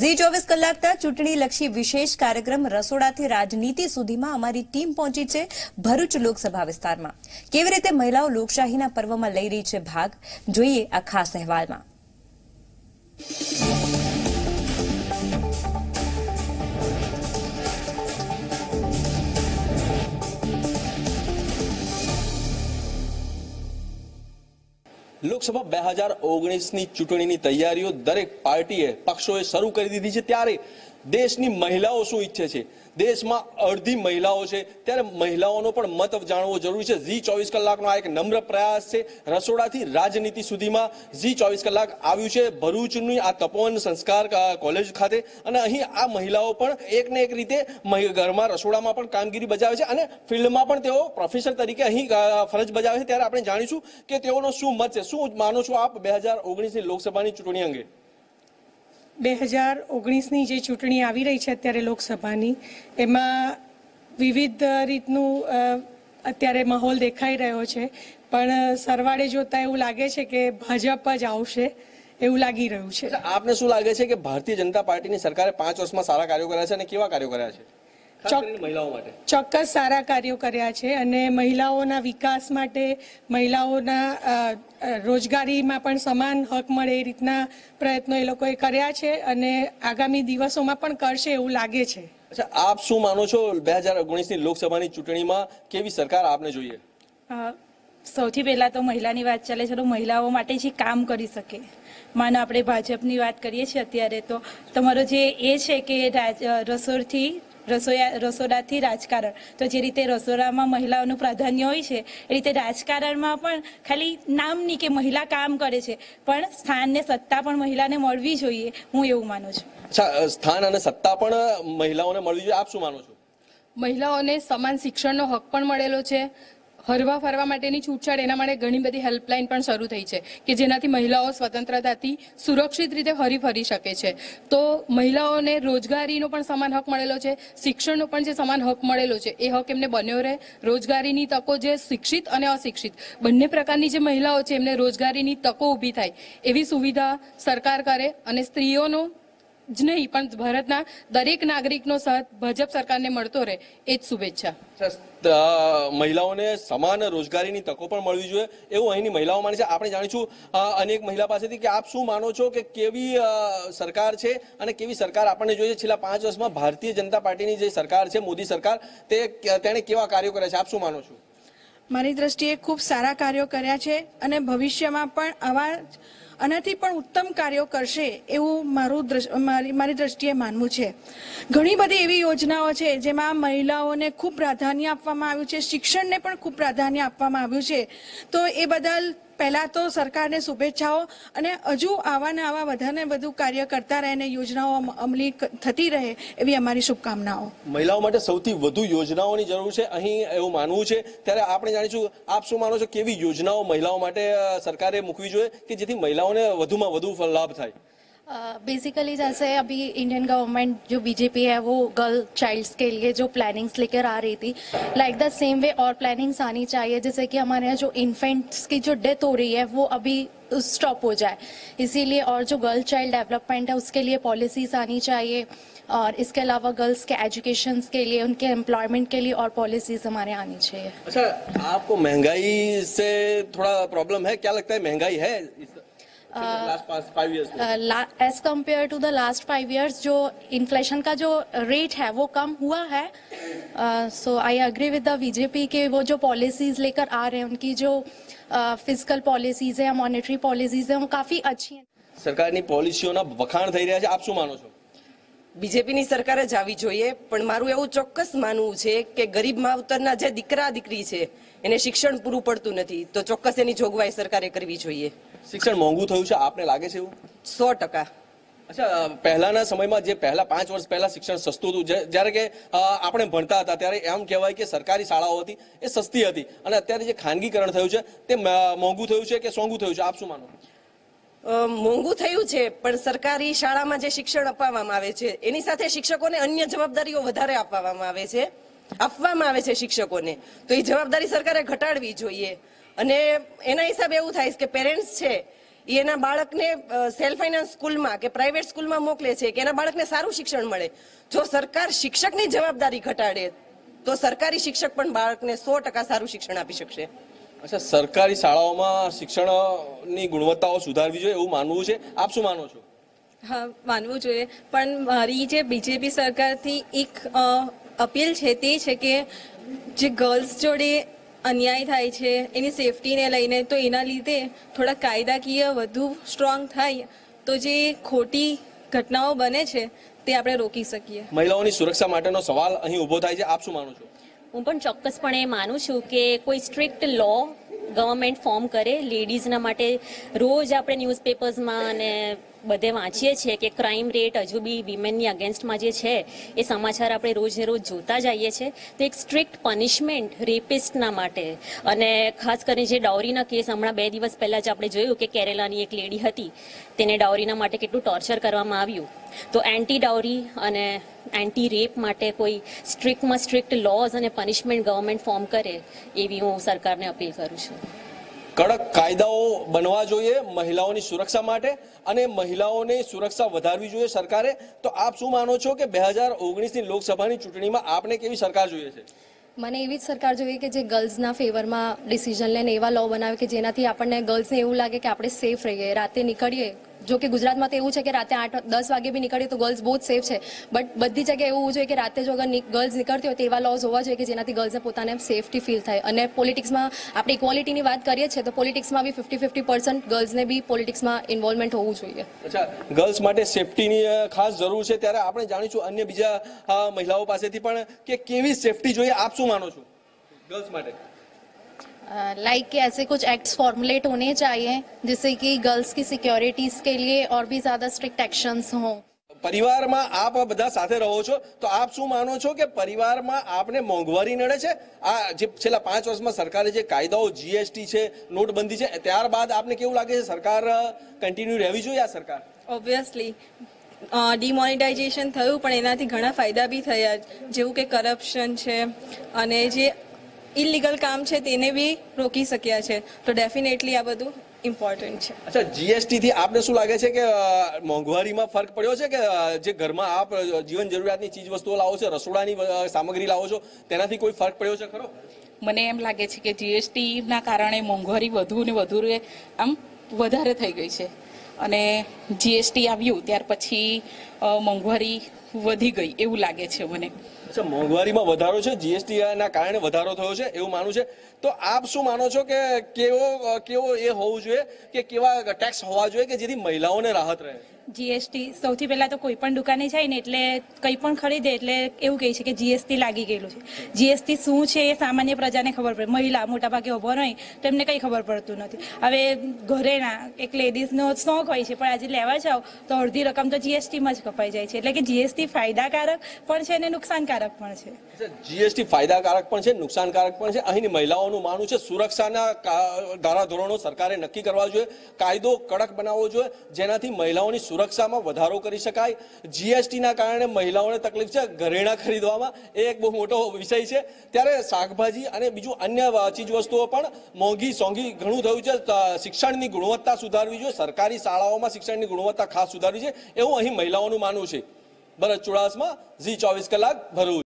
ઝી ચોવીસ કલાકના ચૂંટણીલક્ષી વિશેષ કાર્યક્રમ રસોડાથી રાજનીતિ સુધીમાં અમારી ટીમ પહોંચી છે ભરૂચ લોકસભા વિસ્તારમાં. કેવી રીતે મહિલાઓ લોકશાહીના પર્વમાં લઈ રહી છે ભાગ? જોઈએ આ ખાસ અહેવાલમાં. લોકસભા બે હજાર ઓગણીસની ચૂંટણીની તૈયારીઓ દરેક પાર્ટીએ પક્ષોએ શરૂ કરી દીધી છે ત્યારે દેશની મહિલાઓ શું ઈચ્છે છે? દેશમાં અડધી મહિલાઓ છે. ત્યારે મહિલાઓનો પણ મત જાણવો જરૂરી છે. ઝી ચોવીસ કલાકનો આ એક નમ્ર પ્રયાસ છે. રસોડાથી રાજનીતિ સુધીમાં ઝી ચોવીસ કલાક આવ્યું છે. ભરૂચની આ તપોવન સંસ્કાર કોલેજ ખાતે. અને અહીં આ મહિલાઓ પણ એક ને એક રીતે ઘરમાં રસોડામાં પણ કામગીરી બજાવે છે. અને ફિલ્ડમાં પણ તેઓ પ્રોફેસર તરીકે અહીં ફરજ બજાવે છે. ત્યારે આપણે જાણીશું કે તેઓનો શું મત છે. શું માનો છો આપ બે હજાર ઓગણીસની લોકસભાની ચૂંટણી અંગે? બે હજાર ઓગણીસની જે ચૂંટણી આવી રહી છે અત્યારે લોકસભાની, એમાં વિવિધ રીતનું અત્યારે માહોલ દેખાઈ રહ્યો છે. પણ સરવાળે જોતા એવું લાગે છે કે ભાજપ જ આવશે એવું લાગી રહ્યું છે. આપને શું લાગે છે કે ભારતીય જનતા પાર્ટીની સરકારે પાંચ વર્ષમાં સારા કાર્યો કર્યા છે અને કેવા કાર્યો કર્યા છે? મહિલાઓ માટે. ચોક્કસ સારા કાર્યો કર્યા છે અને મહિલાઓના વિકાસ માટે મહિલાઓના રોજગારીમાં પણ સમાન હક મળે એ રીતના પ્રયત્નો એ લોકોએ કર્યા છે અને આગામી દિવસોમાં પણ કરશે એવું લાગે છે. અચ્છા આપ શું માનો છો બે હજાર ઓગણીસની લોકસભાની ચૂંટણીમાં કેવી સરકાર આપને જોઈએ? સૌથી પહેલાં તો મહિલાની વાત ચાલે છે તો મહિલાઓ માટે જે કામ કરી શકે. માનો આપણે ભાજપની વાત કરીએ છીએ અત્યારે તો તમારો જે એ છે કે રસોડથી રસોયા રસોડાથી રાજકારણ. તો જે રીતે રસોડામાં મહિલાઓનું પ્રાધાન્ય હોય છે એ રીતે રાજકારણમાં પણ ખાલી નામની કે મહિલા કામ કરે છે પણ સ્થાન ને સત્તા પણ મહિલાને મળવી જોઈએ હું એવું માનું છું. અચ્છા સ્થાન અને સત્તા પણ મહિલાઓને મળવી જોઈએ. આપ શું માનો છો? મહિલાઓને સમાન શિક્ષણનો હક પણ મળેલો છે હરવા ફરવા માટેની છૂટછાટ, એના માટે ઘણી બધી હેલ્પલાઇન પણ શરૂ થઈ છે કે જેનાથી મહિલાઓ સ્વતંત્રતાથી સુરક્ષિત રીતે હરી ફરી શકે છે. તો મહિલાઓને રોજગારીનો પણ સમાન હક મળેલો છે, શિક્ષણનો પણ જે સમાન હક મળેલો છે, એ હક એમને બન્યો રહે. રોજગારીની તકો જે શિક્ષિત અને અશિક્ષિત, બંને પ્રકારની જે મહિલાઓ છે એમને રોજગારીની તકો ઊભી થાય, એવી સુવિધા સરકાર કરે અને સ્ત્રીઓનો જ નહીં પણ ભારતના દરેક નાગરિકનો સાથ ભાજપ સરકારને મળતો રહે એ જ શુભેચ્છા. મહિલાઓને સમાન રોજગારીની તકો પણ મળવી જોઈએ એવું અહીંની મહિલાઓ માને છે. આપણે જાણીશું અનેક મહિલા પાસેથી કે આપ શું માનો છો કે કેવી સરકાર છે અને કેવી સરકાર આપણને જોઈએ છે? છેલ્લા પાંચ વર્ષમાં ભારતીય જનતા પાર્ટીની જે સરકાર છે મોદી સરકાર તે તેણે કેવા કાર્યો કર્યા છે? આપ શું માનો છો? મારી દ્રષ્ટિએ ખૂબ સારા કાર્યો કર્યા છે અને ભવિષ્યમાં પણ આવા જ આનાથી પણ ઉત્તમ કાર્યો કરશે એવું મારું મારી દ્રષ્ટિએ માનવું છે. ઘણી બધી એવી યોજનાઓ છે જેમાં મહિલાઓને ખૂબ પ્રાધાન્ય આપવામાં આવ્યું છે, શિક્ષણને પણ ખૂબ પ્રાધાન્ય આપવામાં આવ્યું છે. તો એ બદલ પહેલાં તો સરકારને શુભેચ્છાઓ અને હજુ આવા આવા વધારે વધુ કાર્ય કરતા રહે અને યોજનાઓ અમલી થતી રહે એવી અમારી શુભકામનાઓ. મહિલાઓ માટે સૌથી વધુ યોજનાઓની જરૂર છે, અહીં એવું માનવું છે. ત્યારે આપણે જાણીશું, આપ શું માનો છો, કેવી યોજનાઓ મહિલાઓ માટે સરકારે મૂકવી જોઈએ કે જેથી મહિલાઓને વધુમાં વધુ લાભ થાય बेसिकली जैसे अभी इंडियन गवर्नमेंट जो बीजेपी है वो गर्ल चाइल्ड्स के लिए जो प्लानिंग्स लेकर आ रही थी लाइक द सेम वे और प्लानिंग्स आनी चाहिए जैसे कि हमारे यहाँ जो इन्फेंट्स की जो डेथ हो रही है वो अभी स्टॉप हो जाए इसीलिए और जो गर्ल चाइल्ड डेवलपमेंट है उसके लिए पॉलिसीज आनी चाहिए और इसके अलावा गर्ल्स के एजुकेशन के लिए उनके एम्प्लॉयमेंट के लिए और पॉलिसीज हमारे यहाँ आनी चाहिए अच्छा आपको महंगाई से थोड़ा प्रॉब्लम है क्या लगता है महंगाई है last five years as compared to the last five years जो इन्फ्लेशन का जो रेट है वो कम हुआ है so I agree with the BJP के वो जो पॉलिसीज लेकर आ रहे हैं उनकी जो फिजिकल पॉलिसीज है मॉनेटरी पॉलिसीज है वो काफी अच्छी हैं સરકારની પોલિસીઓના વખાણ થઈ રહ્યા છે આપ શું માનો છો બીજેપીની સરકાર જ આવી જોઈએ પણ મારું એવું ચોક્કસ માનવું છે કે ગરીબ માવતરના જે દીકરા દીકરી છે એને શિક્ષણ પૂરું પડતું નથી. તો ચોક્કસ એની જોગવાઈ સરકારે કરવી જોઈએ. શિક્ષણ મોંઘું થયું છે આપને લાગે છે એવું? સો ટકા. અચ્છા પહેલાના સમયમાં જે પહેલા પાંચ વર્ષ પહેલા શિક્ષણ સસ્તું હતું જ્યારે કે આપણે ભણતા હતા ત્યારે એમ કહેવાય કે સરકારી શાળાઓ હતી એ સસ્તી હતી. અને અત્યારે જે ખાનગીકરણ થયું છે તે મોંઘું થયું છે કે સોંઘું થયું છે? આપ શું માનો? મોંઘું થયું છે પણ સરકારી શાળામાં જે શિક્ષણ અપાવવામાં આવે છે એની સાથે શિક્ષકોને અન્ય જવાબદારીઓ વધારે આપવામાં આવે છે. આપવામાં આવે છે શિક્ષકોને. તો એ જવાબદારી સરકારે ઘટાડવી જોઈએ. અને એના હિસાબે એવું થાય કે પેરેન્ટ્સ છે એ એના બાળકને સેલ્ફ ફાઇનાન્સ સ્કૂલમાં કે પ્રાઇવેટ સ્કૂલમાં મોકલે છે કે એના બાળકને સારું શિક્ષણ મળે. જો સરકાર શિક્ષકની જવાબદારી ઘટાડે તો સરકારી શિક્ષક પણ બાળકને સો ટકા સારું શિક્ષણ આપી શકશે. અચ્છા સરકારી શાળાઓમાં શિક્ષણની ગુણવત્તાઓ સુધારવી જોઈએ એવું માનવું છે? આપ શું માનો છો? હા માનવું જોઈએ. પણ મારી જે બીજેપી સરકારથી એક અપીલ છે તે છે કે જે ગર્લ્સ જોડે અન્યાય થાય છે એની સેફટીને લઈને તો એના લીધે થોડા કાયદાકીય વધુ સ્ટ્રોંગ થાય તો જે ખોટી ઘટનાઓ બને છે તે આપણે રોકી શકીએ. મહિલાઓની સુરક્ષા માટેનો સવાલ અહીં ઊભો થાય છે. આપ શું માનો છો? હું પણ ચોક્કસપણે માનું છું કે કોઈ સ્ટ્રિક્ટ લો ગવર્મેન્ટ ફોર્મ કરે લેડીઝના માટે રોજ આપણે ન્યૂઝપેપર્સમાં અને બધે વાંચીએ છીએ કે ક્રાઇમ રેટ હજુ બી વિમેનની અગેન્સ્ટમાં જે છે, એ સમાચાર આપણે રોજ ને રોજ જોતા જઈએ છીએ. તો એક સ્ટ્રિક્ટ પનિશમેન્ટ રેપિસ્ટના માટે. અને ખાસ કરીને જે ડાઉરીના કેસ હમણાં બે દિવસ પહેલાં જ આપણે જોયું કે કેરેલાની એક લેડી હતી, તેને ડાઉરીના માટે કેટલું ટોર્ચર કરવામાં આવ્યું. તો એન્ટી ડાઉરી અને એન્ટી રેપ માટે કોઈ સ્ટ્રિક્ટમાં સ્ટ્રિક્ટ લોઝ અને પનિશમેન્ટ ગવર્મેન્ટ ફોર્મ કરે, એવી હું સરકારને અપીલ કરું છું. કડક કાયદાઓ બનવા જોઈએ મહિલાઓની સુરક્ષા માટે અને મહિલાઓની સુરક્ષા વધારવી જોઈએ સરકારે. તો આપ શું માનો છો કે બે હજાર ઓગણીસની લોકસભાની ચૂંટણીમાં આપને કેવી સરકાર જોઈએ છે? મને એવી જ સરકાર જોઈએ કે જે ગર્લ્સના ફેવરમાં ડિસિઝન લઈને એવા લો બનાવે કે જેનાથી આપણને ગર્લ્સને એવું લાગે કે આપણે સેફ રહીએ, રાતે નીકળીએ જો કે ગુજરાતમાં તો એવું છે કે રાતે આઠ, દસ વાગે બી નીકળીએ તો ગર્લ્સ બહુ જ સેફ છે. બટ બધી જગ્યાએ એવું જોઈએ કે રાતે જો અગર ગર્લ્સ નીકળતી હોય તો એવા લોઝ હોવા જોઈએ કે જેનાથી ગર્લ્સને પોતાને સેફટી ફીલ થાય. અને પોલિટિક્સમાં આપણે ઇક્વોલિટીની વાત કરીએ છીએ તો પોલિટિક્સમાં બી ફિફ્ટી ફિફ્ટી પર્સન્ટ ગર્લ્સને બી પોલિટિક્સમાં ઇન્વોલ્વમેન્ટ હોવું જોઈએ. અચ્છા ગર્લ્સ માટે સેફટીની ખાસ જરૂર છે ત્યારે આપણે જાણીશું અન્ય બીજા મહિલાઓ પાસેથી પણ કે કેવી સેફટી જોઈએ, આપ શું માનો છો? ગર્લ્સ માટે. लाइक कि ऐसे कुछ एक्ट्स फॉर्मुलेट होने चाहिए जिससे कि गर्ल्स की सिक्योरिटीज़ के लिए और भी ज़्यादा स्ट्रिक्ट एक्शंस हों પરિવારમાં આપ બધા સાથે રહો છો તો આપ શું માનો છો કે પરિવારમાં આપને મોંઘવારી નડે છે આ જે છેલ્લા પાંચ વર્ષમાં સરકારે જે કાયદાઓ જીએસટી છે નોટબંધી છે ત્યારબાદ આપને કેવું લાગે છે સરકાર કન્ટિન્યુ રહેવી જોઈએ આ સરકાર ઓબ્વિયસલી ડિમોનિટાઇઝેશન થયું પણ એનાથી ઘણા ફાયદા બી થયા જેવું કે કરપ્શન છે અને જે ઇલીગલ કામ છે તેને બી રોકી શક્યા છે. તો ડેફિનેટલી આ બધું ઇમ્પોર્ટન્ટ છે. અચ્છા જીએસટી થી આપને શું લાગે છે કે મોંઘવારીમાં ફરક પડ્યો છે કે જે ઘરમાં આપ જીવન જરૂરિયાતની ચીજ વસ્તુઓ લાવો છો રસોડાની સામગ્રી લાવો છો તેનાથી કોઈ ફરક પડ્યો છે ખરો? મને એમ લાગે છે કે જીએસટીના કારણે મોંઘવારી વધુ ને વધુ આમ વધારે થઈ ગઈ છે. અને જીએસટી આવ્યું ત્યાર પછી મોંઘવારી વધી ગઈ એવું લાગે છે મને. અચ્છા મોંઘવારીમાં વધારો છે જીએસટી ના કારણે વધારો થયો છે એવું માનું છે. તો આપ શું માનો છો કે કેવો કેવો એ હોવું જોઈએ કે કેવા ટેક્સ હોવા જોઈએ કે જેથી મહિલાઓને રાહત રહે? જીએસટી સૌથી પહેલાં તો કોઈ પણ દુકાને જાય ને એટલે કંઈ પણ ખરીદે એટલે એવું કહે છે કે જીએસટી લાગી ગયેલું છે. જીએસટી શું છે એ સામાન્ય પ્રજાને ખબર પડે. મહિલા મોટા ભાગે ઊભો હોય તો એમને કંઈ ખબર પડતું નથી. હવે ઘરેના એક લેડીઝનો શોખ હોય છે પણ આજે લેવા જાઓ તો અડધી રકમ તો જીએસટીમાં જ કપાઈ જાય છે. એટલે કે જીએસટી ફાયદાકારક પણ છે અને નુકસાનકારક પણ છે. જીએસટી ફાયદાકારક પણ છે, નુકસાનકારક પણ છે, અહીંની મહિલાઓનું માનવું છે, સુરક્ષાના ધારાધોરણો સરકારે નક્કી કરવા જોઈએ, કાયદો કડક બનાવવો જોઈએ, જેનાથી મહિલાઓની સુરક્ષામાં વધારો કરી શકાય. જીએસટીના કારણે મહિલાઓને તકલીફ છે, ઘરેણા ખરીદવામાં એ એક બહુ મોટો વિષય છે. ત્યારે શાકભાજી અને બીજું અન્ય ચીજ વસ્તુઓ પણ મોંઘી, સોંઘી ઘણું થયું છે. શિક્ષણની ગુણવત્તા સુધારવી જોઈએ, સરકારી શાળાઓમાં શિક્ષણની ગુણવત્તા ખાસ સુધારવી છે એવું અહીં મહિલાઓનું માનવું છે. ભરત ચુડાસમા ઝી ચોવીસ કલાક ભરૂચ.